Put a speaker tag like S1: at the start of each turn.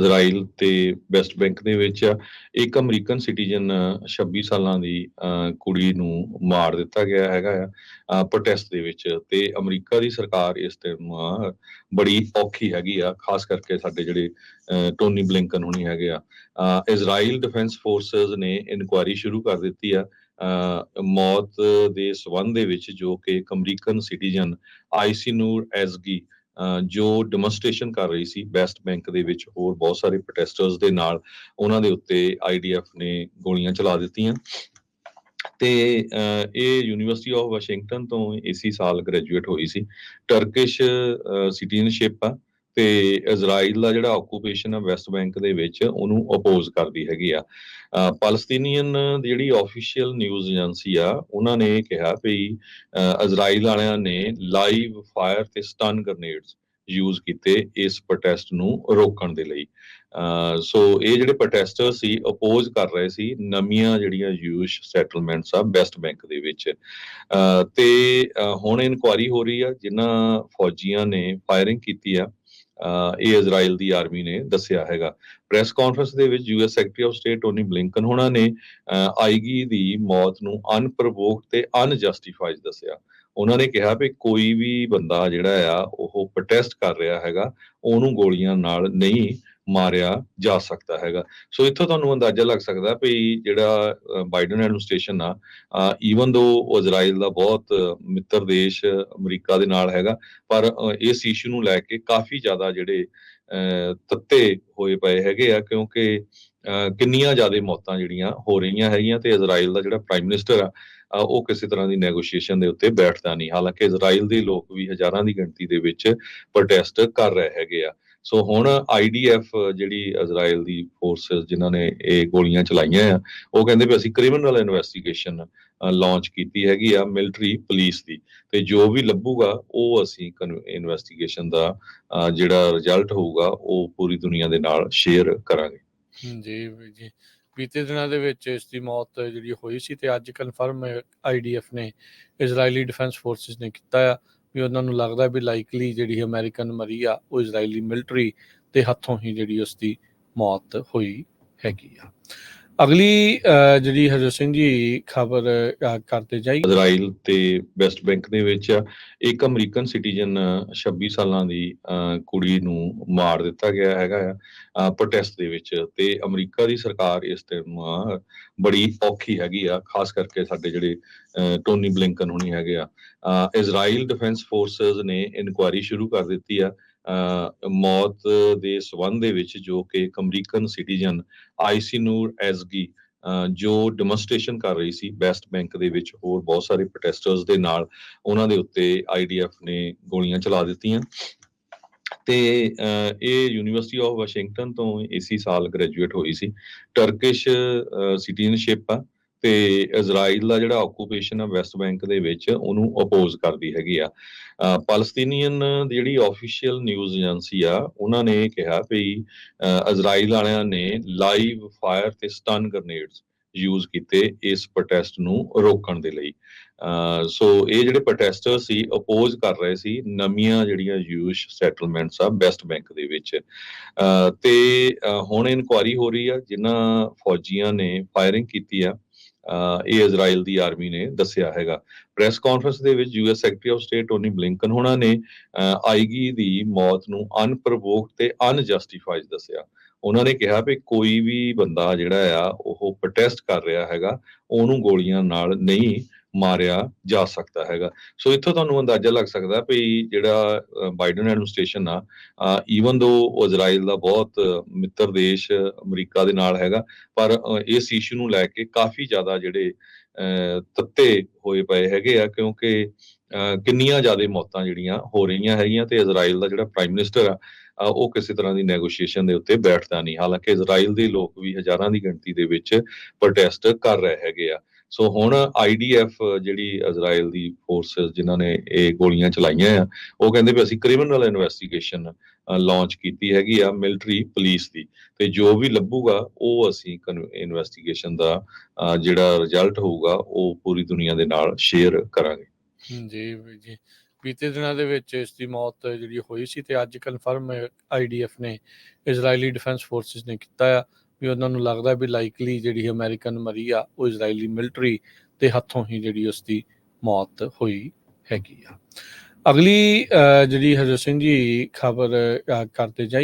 S1: Israel ਤੇ West bank ਦੇ ਵਿੱਚ ਆ। ਇੱਕ ਅਮਰੀਕਨ ਸਿਟੀਜ਼ਨ 26 ਸਾਲਾਂ ਦੀ ਕੁੜੀ ਨੂੰ ਮਾਰ ਦਿੱਤਾ ਗਿਆ ਹੈਗਾ ਆ ਪ੍ਰੋਟੈਸਟ ਦੇ ਵਿੱਚ ਤੇ ਅਮਰੀਕਾ ਦੀ ਸਰਕਾਰ ਇਸ ਟਾਈਮ ਬੜੀ ਔਖੀ ਹੈਗੀ ਆ, ਖਾਸ ਕਰਕੇ ਸਾਡੇ ਜਿਹੜੇ ਟੋਨੀ ਬਲਿੰਕਨ ਹੁਣੀ ਹੈਗੇ ਆ ਇਜ਼ਰਾਈਲ ਡਿਫੈਂਸ ਫੋਰਸਸ ਨੇ ਇਨਕੁਆਇਰੀ ਸ਼ੁਰੂ ਕਰ ਦਿੱਤੀ ਆ ਮੌਤ ਦੇ ਸਬੰਧ ਦੇ ਵਿੱਚ ਜੋ ਕਿ ਇੱਕ ਅਮਰੀਕਨ ਸਿਟੀਜ਼ਨ, ਆਈਸੀਨੂਰ ਐਸਗੀ ਜੋ ਡੈਮੋਨਸਟ੍ਰੇਸ਼ਨ ਕਰ ਰਹੀ ਸੀ ਵੈਸਟ ਬੈਂਕ ਦੇ ਵਿੱਚ, ਹੋਰ ਬਹੁਤ ਸਾਰੇ ਪ੍ਰੋਟੈਸਟਰਸ ਦੇ ਨਾਲ, ਉਹਨਾਂ ਦੇ ਉੱਤੇ ਆਈਡੀਐਫ ਨੇ ਗੋਲੀਆਂ ਚਲਾ ਦਿੱਤੀਆਂ। ਤੇ ਇਹ ਯੂਨੀਵਰਸਿਟੀ ਆਫ ਵਾਸ਼ਿੰਗਟਨ ਤੋਂ ਇਸੀ ਸਾਲ ਗ੍ਰੈਜੂਏਟ ਹੋਈ ਸੀ। ਟਰਕਿਸ਼ ਸਿਟੀਜ਼ਨਸ਼ਿਪ ਆ। ਤੇ ਇਜ਼ਰਾਈਲ ਦਾ ਜਿਹੜਾ ਆਕੂਪੇਸ਼ਨ ਆ ਵੈਸਟ ਬੈਂਕ ਦੇ ਵਿੱਚ ਉਹਨੂੰ ਅਪੋਜ਼ ਕਰਦੀ ਹੈਗੀ ਆ। ਪਾਲਸਤੀਨੀਅਨ ਦੀ ਜਿਹੜੀ ਆਫੀਸ਼ੀਅਲ ਨਿਊਜ਼ ਏਜੰਸੀ ਆ ਉਹਨਾਂ ਨੇ ਇਹ ਕਿਹਾ ਵੀ ਇਜ਼ਰਾਈਲ ਵਾਲਿਆਂ ਨੇ ਲਾਈਵ ਫਾਇਰ ਤੇ ਸਟਨ ਗ੍ਰਨੇਡਸ ਯੂਜ਼ ਕੀਤੇ ਇਸ ਪ੍ਰੋਟੈਸਟ ਨੂੰ ਰੋਕਣ ਦੇ ਲਈ। ਸੋ ਇਹ ਜਿਹੜੇ ਪ੍ਰੋਟੈਸਟਰ ਸੀ ਅਪੋਜ਼ ਕਰ ਰਹੇ ਸੀ ਨਵੀਆਂ ਜਿਹੜੀਆਂ ਯੂਸ਼ ਸੈਟਲਮੈਂਟਸ ਆ ਵੈਸਟ ਬੈਂਕ ਦੇ ਵਿੱਚ। ਅਹ, ਤੇ ਹੁਣ ਇਨਕੁਆਰੀ ਹੋ ਰਹੀ ਆ ਜਿਨ੍ਹਾਂ ਫੌਜੀਆਂ ਨੇ ਫਾਇਰਿੰਗ ਕੀਤੀ ਆ ਇਹ ਇਜ਼ਰਾਈਲ ਦੀ ਆਰਮੀ ਨੇ ਦੱਸਿਆ ਹੈਗਾ। ਪ੍ਰੈਸ ਕਾਨਫਰੰਸ ਦੇ ਵਿੱਚ US secretary of state Tony Blinken ਹੋਣਾ ਨੇ ਅਹ, ਆਈਗੀ ਦੀ ਮੌਤ ਨੂੰ ਅਨਪ੍ਰੋਵੋਕਡ ਤੇ ਅਨਜਸਟੀਫਾਈਡ ਦੱਸਿਆ। ਉਹਨਾਂ ਨੇ ਕਿਹਾ ਵੀ ਕੋਈ ਵੀ ਬੰਦਾ ਜਿਹੜਾ ਆ ਉਹ ਪ੍ਰੋਟੈਸਟ ਕਰ ਰਿਹਾ ਹੈਗਾ ਉਹਨੂੰ ਗੋਲੀਆਂ ਨਾਲ ਨਹੀਂ ਮਾਰਿਆ ਜਾ ਸਕਦਾ ਹੈਗਾ। ਸੋ ਇੱਥੋਂ ਤੁਹਾਨੂੰ ਅੰਦਾਜ਼ਾ ਲੱਗ ਸਕਦਾ ਵੀ ਜਿਹੜਾ ਬਾਈਡਨ ਐਡਮਿਨਿਸਟ੍ਰੇਸ਼ਨ ਆ ਈਵਨ ਦੋ ਇਜ਼ਰਾਈਲ ਦਾ ਬਹੁਤ ਮਿੱਤਰ ਦੇਸ਼ ਅਮਰੀਕਾ ਦੇ ਨਾਲ ਹੈਗਾ ਪਰ ਇਸ ਇਸ਼ੂ ਨੂੰ ਲੈ ਕੇ ਕਾਫੀ ਜ਼ਿਆਦਾ ਜਿਹੜੇ ਅਹ, ਤੱਤੇ ਹੋਏ ਪਏ ਹੈਗੇ ਆ ਕਿਉਂਕਿ ਅਹ, ਕਿੰਨੀਆਂ ਜ਼ਿਆਦਾ ਮੌਤਾਂ ਜਿਹੜੀਆਂ ਹੋ ਰਹੀਆਂ ਹੈਗੀਆਂ ਤੇ ਇਜ਼ਰਾਈਲ ਦਾ ਜਿਹੜਾ ਪ੍ਰਾਈਮ ਮਿਨਿਸਟਰ ਆ ਉਹ ਕਿਸੇ ਤਰ੍ਹਾਂ ਦੀ ਨੈਗੋਸ਼ੀਏਸ਼ਨ ਦੇ ਉੱਤੇ ਬੈਠਦਾ ਨਹੀਂ। ਹਾਲਾਂਕਿ ਇਜ਼ਰਾਈਲ ਦੇ ਲੋਕ ਵੀ ਹਜ਼ਾਰਾਂ ਦੀ ਗਿਣਤੀ ਦੇ ਵਿੱਚ ਪ੍ਰੋਟੈਸਟ ਕਰ ਰਹੇ ਹੈਗੇ ਆ। ਸੋ ਹੁਣ ਆਈਡੀਐਫ ਜਿਹੜੀ ਇਜ਼ਰਾਈਲ ਦੀ ਫੋਰਸਸ ਜਿਨ੍ਹਾਂ ਨੇ ਇਹ ਗੋਲੀਆਂ ਚਲਾਈਆਂ ਆ, ਉਹ ਕਹਿੰਦੇ ਵੀ ਅਸੀਂ ਕ੍ਰਿਮੀਨਲ ਇਨਵੈਸਟੀਗੇਸ਼ਨ ਲਾਂਚ ਕੀਤੀ ਹੈਗੀ ਆ ਮਿਲਟਰੀ ਪੁਲਿਸ ਦੀ। ਤੇ ਜੋ ਵੀ ਲੱਭੂਗਾ, ਉਹ ਅਸੀਂ ਇਨਵੈਸਟੀਗੇਸ਼ਨ ਦਾ ਜਿਹੜਾ ਰਿਜ਼ਲਟ ਹੋਊਗਾ, ਉਹ ਪੂਰੀ ਦੁਨੀਆ ਦੇ ਨਾਲ ਸ਼ੇਅਰ ਕਰਾਂਗੇ।
S2: ਜੀ ਜੀ। ਬੀਤੇ ਦਿਨਾਂ ਦੇ ਵਿੱਚ ਇਸ ਦੀ ਮੌਤ ਜਿਹੜੀ ਹੋਈ ਸੀ ਤੇ ਅੱਜ ਕਨਫਰਮ ਆਈਡੀਐਫ ਨੇ ਇਜ਼ਰਾਈਲੀ ਡਿਫੈਂਸ ਫੋਰਸਸ ਨੇ ਕੀਤਾ ਆ। ਵੀ ਉਹਨਾਂ ਨੂੰ ਲੱਗਦਾ ਵੀ ਲਾਈਕਲੀ ਜਿਹੜੀ ਅਮਰੀਕਨ ਮਰੀ ਆ, ਉਹ ਇਜ਼ਰਾਈਲੀ ਮਿਲਟਰੀ ਦੇ ਹੱਥੋਂ ਹੀ ਜਿਹੜੀ ਉਸ ਦੀ ਮੌਤ ਹੋਈ ਹੈਗੀ ਆ। ਅਗਲੀ ਅਹ, ਜਿਹੜੀ ਹਰਜੋਤ ਸਿੰਘ ਜੀ ਖਬਰ ਕਰਦੇ ਜਾਈ।
S1: ਇਜ਼ਰਾਈਲ ਤੇ ਵੈਸਟ ਬੈਂਕ ਦੇ ਵਿੱਚ ਇੱਕ ਅਮਰੀਕਨ ਸਿਟੀਜ਼ਨ 26 ਸਾਲਾਂ ਦੀ ਅਹ, ਕੁੜੀ ਨੂੰ ਮਾਰ ਦਿੱਤਾ ਗਿਆ ਹੈਗਾ ਆ ਪ੍ਰੋਟੈਸਟ ਦੇ ਵਿੱਚ। ਤੇ ਅਮਰੀਕਾ ਦੀ ਸਰਕਾਰ ਇਸ ਟਾਈਮ ਬੜੀ ਔਖੀ ਹੈਗੀ ਆ ਖਾਸ ਕਰਕੇ ਸਾਡੇ ਜਿਹੜੇ ਅਹ, ਟੋਨੀ ਬਲਿੰਕਨ ਹੋਣੀ ਹੈਗੇ ਆ। ਅਹ, ਇਜ਼ਰਾਈਲ ਡਿਫੈਂਸ ਫੋਰਸਸ ਨੇ ਇਨਕੁਆਇਰੀ ਸ਼ੁਰੂ ਕਰ ਦਿੱਤੀ ਆ ਮੌਤ ਦੇ ਸਬੰਧ ਦੇ ਵਿੱਚ ਜੋ ਕਿ ਇੱਕ ਅਮਰੀਕਨ ਸਿਟੀਜ਼ਨ ਆਈਸੀਨੂਰ ਐਸਗੀ ਜੋ ਡੈਮੋਨਸਟ੍ਰੇਸ਼ਨ ਕਰ ਰਹੀ ਸੀ ਵੈਸਟ ਬੈਂਕ ਦੇ ਵਿੱਚ, ਹੋਰ ਬਹੁਤ ਸਾਰੇ ਪ੍ਰੋਟੈਸਟਰਸ ਦੇ ਨਾਲ ਉਹਨਾਂ ਦੇ ਉੱਤੇ ਆਈਡੀਐਫ ਨੇ ਗੋਲੀਆਂ ਚਲਾ ਦਿੱਤੀਆਂ। ਤੇ ਇਹ ਯੂਨੀਵਰਸਿਟੀ ਆਫ ਵਾਸ਼ਿੰਗਟਨ ਤੋਂ ਇਸੀ ਸਾਲ ਗ੍ਰੈਜੂਏਟ ਹੋਈ ਸੀ। ਟਰਕਿਸ਼ ਸਿਟੀਜ਼ਨਸ਼ਿਪ ਆ। ਤੇ ਇਜ਼ਰਾਈਲ ਦਾ ਜਿਹੜਾ ਆਕੂਪੇਸ਼ਨ ਆ ਵੈਸਟ ਬੈਂਕ ਦੇ ਵਿੱਚ ਉਹਨੂੰ ਅਪੋਜ਼ ਕਰਦੀ ਹੈਗੀ ਆ। ਪਾਲਸਤੀਨੀਅਨ ਦੀ ਜਿਹੜੀ ਆਫੀਸ਼ੀਅਲ ਨਿਊਜ਼ ਏਜੰਸੀ ਆ ਉਹਨਾਂ ਨੇ ਇਹ ਕਿਹਾ ਵੀ ਅਹ, ਇਜ਼ਰਾਈਲ ਵਾਲਿਆਂ ਨੇ ਲਾਈਵ ਫਾਇਰ ਤੇ ਸਟਨ ਗ੍ਰਨੇਡਸ ਯੂਜ਼ ਕੀਤੇ ਇਸ ਪ੍ਰੋਟੈਸਟ ਨੂੰ ਰੋਕਣ ਦੇ ਲਈ। ਸੋ ਇਹ ਜਿਹੜੇ ਪ੍ਰੋਟੈਸਟਰ ਸੀ ਅਪੋਜ਼ ਕਰ ਰਹੇ ਸੀ ਨਵੀਆਂ ਜਿਹੜੀਆਂ ਯੂਸ਼ ਸੈਟਲਮੈਂਟਸ ਆ ਵੈਸਟ ਬੈਂਕ ਦੇ ਵਿੱਚ। ਅਹ, ਤੇ ਹੁਣ ਇਨਕੁਆਰੀ ਹੋ ਰਹੀ ਆ ਜਿਨ੍ਹਾਂ ਫੌਜੀਆਂ ਨੇ ਫਾਇਰਿੰਗ ਕੀਤੀ ਆ ਇਹ ਇਜ਼ਰਾਈਲ ਦੀ ਆਰਮੀ ਨੇ ਦੱਸਿਆ ਹੈਗਾ। ਪ੍ਰੈਸ ਕਾਨਫਰੰਸ ਦੇ ਵਿੱਚ US secretary of state Tony Blinken ਹੋਣਾ ਨੇ ਅਹ, ਆਈਗੀ ਦੀ ਮੌਤ ਨੂੰ ਅਨਪ੍ਰੋਵੋਕਡ ਤੇ ਅਨਜਸਟੀਫਾਈਡ ਦੱਸਿਆ। ਉਹਨਾਂ ਨੇ ਕਿਹਾ ਵੀ ਕੋਈ ਵੀ ਬੰਦਾ ਜਿਹੜਾ ਆ ਉਹ ਪ੍ਰੋਟੈਸਟ ਕਰ ਰਿਹਾ ਹੈਗਾ ਉਹਨੂੰ ਗੋਲੀਆਂ ਨਾਲ ਨਹੀਂ ਮਾਰਿਆ ਜਾ ਸਕਦਾ ਹੈਗਾ। ਸੋ ਇੱਥੋਂ ਤੁਹਾਨੂੰ ਅੰਦਾਜ਼ਾ ਲੱਗ ਸਕਦਾ ਵੀ ਜਿਹੜਾ ਬਾਈਡਨ ਐਡਮਿਨਿਸਟ੍ਰੇਸ਼ਨ ਆ ਈਵਨ ਦੋ ਇਜ਼ਰਾਈਲ ਦਾ ਬਹੁਤ ਮਿੱਤਰ ਦੇਸ਼ ਅਮਰੀਕਾ ਦੇ ਨਾਲ ਹੈਗਾ ਪਰ ਇਸ ਇਸ਼ੂ ਨੂੰ ਲੈ ਕੇ ਕਾਫੀ ਜ਼ਿਆਦਾ ਜਿਹੜੇ ਅਹ, ਤੱਤੇ ਹੋਏ ਪਏ ਹੈਗੇ ਆ ਕਿਉਂਕਿ ਅਹ, ਕਿੰਨੀਆਂ ਜ਼ਿਆਦਾ ਮੌਤਾਂ ਜਿਹੜੀਆਂ ਹੋ ਰਹੀਆਂ ਹੈਗੀਆਂ ਤੇ ਇਜ਼ਰਾਈਲ ਦਾ ਜਿਹੜਾ ਪ੍ਰਾਈਮ ਮਿਨਿਸਟਰ ਆ ਉਹ ਕਿਸੇ ਤਰ੍ਹਾਂ ਦੀ ਨੈਗੋਸ਼ੀਏਸ਼ਨ ਦੇ ਉੱਤੇ ਬੈਠਦਾ ਨਹੀਂ। ਹਾਲਾਂਕਿ ਇਜ਼ਰਾਈਲ ਦੇ ਲੋਕ ਵੀ ਹਜ਼ਾਰਾਂ ਦੀ ਗਿਣਤੀ ਦੇ ਵਿੱਚ ਪ੍ਰੋਟੈਸਟ ਕਰ ਰਹੇ ਹੈਗੇ ਆ। ਸੋ ਹੁਣ ਆਈਡੀਐਫ ਜਿਹੜੀ ਇਜ਼ਰਾਈਲ ਦੀ ਫੋਰਸਸ ਜਿਨ੍ਹਾਂ ਨੇ ਇਹ ਗੋਲੀਆਂ ਚਲਾਈਆਂ ਆ, ਉਹ ਕਹਿੰਦੇ ਵੀ ਅਸੀਂ ਕ੍ਰਿਮੀਨਲ ਇਨਵੈਸਟੀਗੇਸ਼ਨ ਲਾਂਚ ਕੀਤੀ ਹੈਗੀ ਆ ਮਿਲਟਰੀ ਪੁਲਿਸ ਦੀ। ਤੇ ਜੋ ਵੀ ਲੱਭੂਗਾ, ਉਹ ਅਸੀਂ ਇਨਵੈਸਟੀਗੇਸ਼ਨ ਦਾ ਜਿਹੜਾ ਰਿਜ਼ਲਟ ਹੋਊਗਾ, ਉਹ ਪੂਰੀ ਦੁਨੀਆ ਦੇ ਨਾਲ ਸ਼ੇਅਰ ਕਰਾਂਗੇ।
S2: ਜੀ ਜੀ। ਬੀਤੇ ਦਿਨਾਂ ਦੇ ਵਿੱਚ ਇਸ ਦੀ ਮੌਤ ਜਿਹੜੀ ਹੋਈ ਸੀ, ਤੇ ਅੱਜ ਕਨਫਰਮ ਆਈਡੀਐਫ ਨੇ ਇਜ਼ਰਾਈਲੀ ਡਿਫੈਂਸ ਫੋਰਸਿਸ ਨੇ ਕੀਤਾ ਆ। ਵੀ ਉਹਨਾਂ ਨੂੰ ਲੱਗਦਾ ਵੀ ਲਾਈਕਲੀ ਜਿਹੜੀ ਅਮਰੀਕਨ ਮਰੀ ਆ ਉਹ ਇਜ਼ਰਾਈਲੀ ਮਿਲਟਰੀ ਦੇ ਹੱਥੋਂ ਹੀ ਜਿਹੜੀ ਉਸ ਦੀ ਮੌਤ ਹੋਈ ਹੈਗੀ ਆ। ਅਗਲੀ ਅਹ, ਜਿਹੜੀ ਹਜਰ ਸਿੰਘ ਜੀ ਖਬਰ ਕਰਦੇ ਜਾਈ